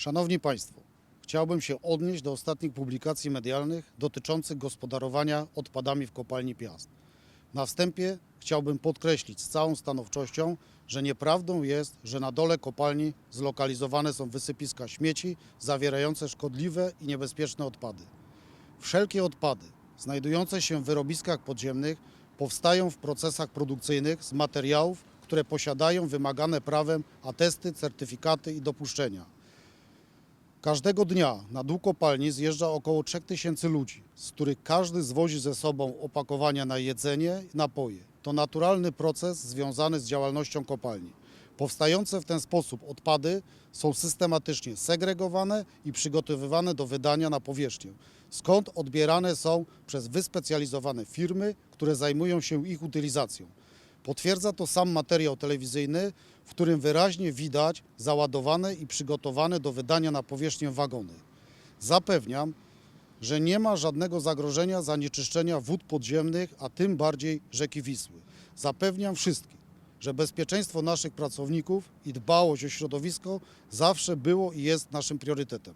Szanowni Państwo, chciałbym się odnieść do ostatnich publikacji medialnych dotyczących gospodarowania odpadami w kopalni Piast. Na wstępie chciałbym podkreślić z całą stanowczością, że nieprawdą jest, że na dole kopalni zlokalizowane są wysypiska śmieci zawierające szkodliwe i niebezpieczne odpady. Wszelkie odpady znajdujące się w wyrobiskach podziemnych powstają w procesach produkcyjnych z materiałów, które posiadają wymagane prawem atesty, certyfikaty i dopuszczenia. Każdego dnia na dół kopalni zjeżdża około 3000 ludzi, z których każdy zwozi ze sobą opakowania na jedzenie i napoje. To naturalny proces związany z działalnością kopalni. Powstające w ten sposób odpady są systematycznie segregowane i przygotowywane do wydania na powierzchnię, skąd odbierane są przez wyspecjalizowane firmy, które zajmują się ich utylizacją. Potwierdza to sam materiał telewizyjny, w którym wyraźnie widać załadowane i przygotowane do wydania na powierzchnię wagony. Zapewniam, że nie ma żadnego zagrożenia zanieczyszczenia wód podziemnych, a tym bardziej rzeki Wisły. Zapewniam wszystkich, że bezpieczeństwo naszych pracowników i dbałość o środowisko zawsze było i jest naszym priorytetem.